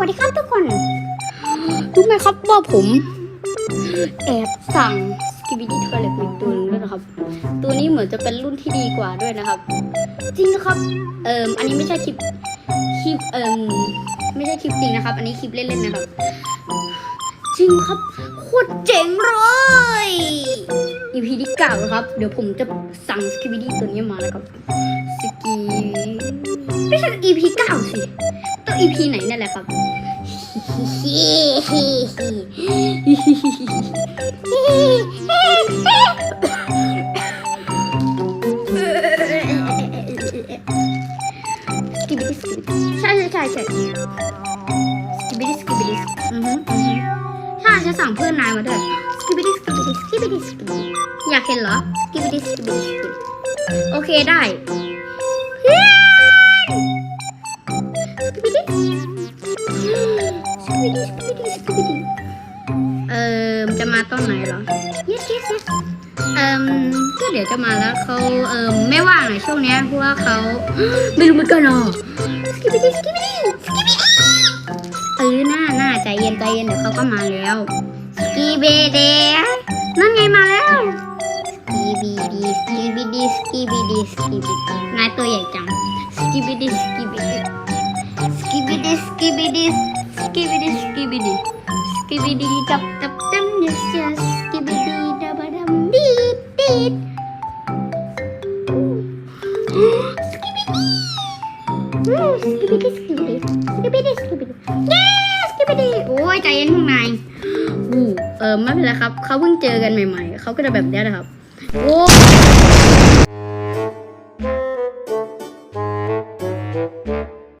วัสดีครับทุกคนรู้ไหมครับว่าผม แอบสั่งสกิบิดี้ทอยเล็ตอีกตัวนึงด้วยนะครับ ตัวนี้เหมือนจะเป็นรุ่นที่ดีกว่าด้วยนะครับ จริงนะครับ เอ่มอันนี้ไม่ใช่คลิปคลิปเอ่มไม่ใช่คลิปจริงนะครับ อันนี้คลิปเล่นๆนะครับ จริงครับโคตรเจ๋งเลย EP ที่เก้านะครับ เดี๋ยวผมจะสั่งสกิบิดี้ตัวนี้มาแล้วครับสกีไม่ใช่ EP เก้าสิต้อง EP ไหน แหละครับสกิบิดี้สกิบิดี้ใช่ใช่ใช่ใช่สกิบิดี้สกิบิดี้อือฮึอือฮึใช่ฉันสั่งเพื่อนนายมาด้วยสกิบิดี้สกิบิดี้สกิบิดี้สกิบิดี้อยากเห็นเหรอสกิบิดี้สกิบิดี้สกิบิดี้โอเคได้ สกิบิดี้สกิบิดี้สกิบิดี้เอ่อจะมาตอนไหนเหรอ yes yes yes เอ่มก็เดี๋ยวจะมาแล้วเขาเอ่มไม่ว่างหน่อยช่วงเนี้ยเพราะว่าเขาไม่รู้เหมือนกันเนาะสกิปปี้สกิปปี้สกิปปี้เออหน้าหน้าใจเย็นใจเย็นเดี๋ยวเขาก็มาแล้วสกิเบเดนั่นไงมาแล้วสกิบีดีสกิบีดีสกิบีดีสกิบีนายตัวใหญ่จังสกิบีดีสกิบีดี สกิบีดีสกิบีดีสกิบีดีสกิบีดีสกิบีดีดับดับดัม yes yes สกิบีดีดับดัมดีดดีดสกิปปี้สกิปปี้สกิปปี้สกิปปี้เย้สกิปปี้โอ้ยใจเย็นพวกนายอู้เออไม่เป็นไรครับเขาเพิ่งเจอกันใหม่ๆเขาก็จะแบบนี้นะครับโอ้